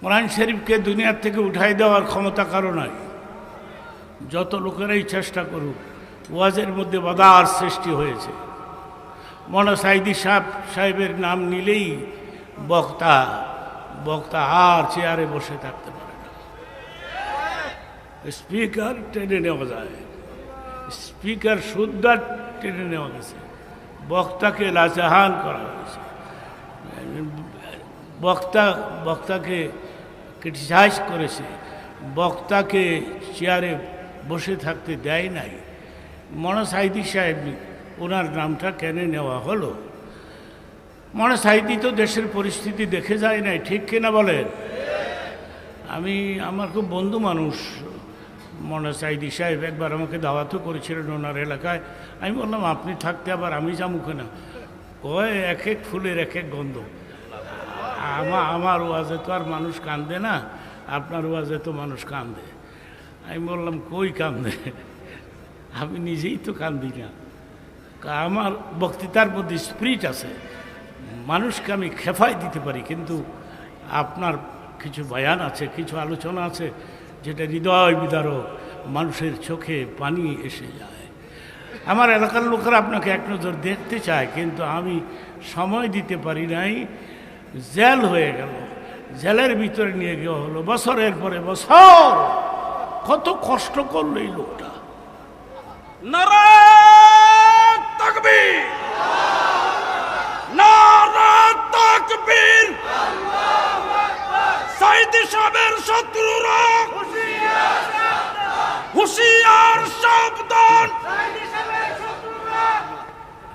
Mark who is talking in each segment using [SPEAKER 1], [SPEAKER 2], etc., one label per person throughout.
[SPEAKER 1] কোরআন শরীফকে দুনিয়ার থেকে উঠাই দেওয়ার ক্ষমতা কারও নাই। যত লোকেরাই চেষ্টা করুক, ওয়াজের মধ্যে বাধার সৃষ্টি হয়েছে। মনে সাইদি সাহেব সাহেবের নাম নিলেই বক্তা বক্তা আর চেয়ারে বসে থাকতে পারে না। স্পিকার টেনে নেওয়া যায়। স্পিকার শুদ্ধ টেনে নেওয়া গেছে। বক্তাকে লাজাহান করা হয়েছে। বক্তা, বক্তাকে ক্রিটিসাইজ করেছে। বক্তাকে চেয়ারে বসে থাকতে দেয় নাই। মনে সাইদি সাহেব, ওনার নামটা কেন নেওয়া হলো? মনে সাইদি তো দেশের পরিস্থিতি দেখে যায় নাই, ঠিক কিনা বলেন? আমি, আমার খুব বন্ধু মানুষ মনে সাহেব। একবার আমাকে দাওয়াতও করেছিলেন ওনার এলাকায়। আমি বললাম, আপনি থাকতে আবার আমি যাব কেনা? ওই এক এক ফুলের এক এক গন্ধ। আমার আমার ওয়াজে তো আর মানুষ কান্দে না, আপনার ওয়াজে তো মানুষ কান্দে। আমি বললাম, কই কান্দে? আমি নিজেই তো কান্দি না। আমার বক্তৃতার মধ্যে স্পিরিট আছে। মানুষকে আমি খেফাই দিতে পারি, কিন্তু আপনার কিছু বয়ান আছে, কিছু আলোচনা আছে, যেটা হৃদয় বিদারক, মানুষের চোখে পানি এসে যায়। আমার এলাকার লোকেরা আপনাকে এক নজর দেখতে চায়, কিন্তু আমি সময় দিতে পারি নাই। জেল হয়ে গেল। জেলের ভিতরে নিয়ে গিয়ে হলো। বছরের পরে বছর কত কষ্ট করল এই লোকটা।
[SPEAKER 2] শত্রুরা হুশিয়ার সাবধান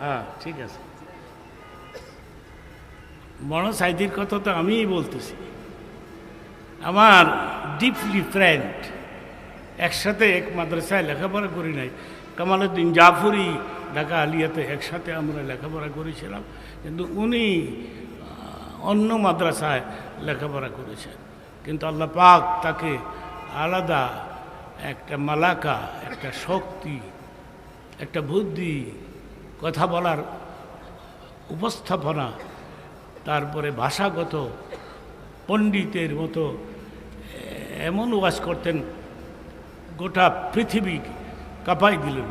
[SPEAKER 1] হ্যাঁ ঠিক আছে। বড় সাইদির কথা তো আমিই বলতেছি। আমার ডিপলি ফ্রেন্ড একসাথে এক মাদ্রাসায় লেখাপড়া করি নাই। কামালুদ্দিন জাফরি ঢাকা আলিয়াতে একসাথে আমরা লেখাপড়া করেছিলাম, কিন্তু উনি অন্য মাদ্রাসায় লেখাপড়া করেছেন। কিন্তু আল্লাহ পাক তাকে আলাদা একটা মালাকা, একটা শক্তি, একটা বুদ্ধি, কথা বলার উপস্থাপনা তারপরে ভাষাগত পণ্ডিতের মতো এমন ওয়াজ করতেন গোটা পৃথিবী কাঁপাই দিলেন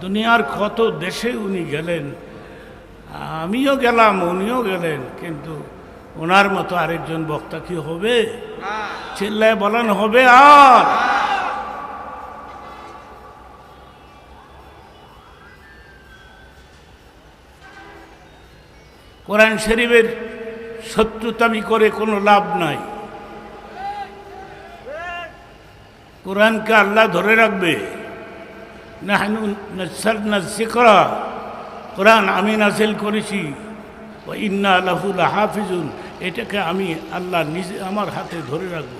[SPEAKER 1] দুনিয়ার কত দেশে উনি গেলেন আমিও গেলাম উনিও গেলেন কিন্তু ওনার মতো আরেকজন বক্তা কি হবে? চিল্লায় বলান হবে আর। কোরআন শরীফের শত্রুতামি করে কোনো লাভ নাই। কোরআনকে আল্লাহ ধরে রাখবে। কোরআন আমি নাজিল করেছি। ও ইন্না আল্লাহুল হাফিজুন এটাকে আমি আল্লাহ নিজে আমার হাতে ধরে রাখব।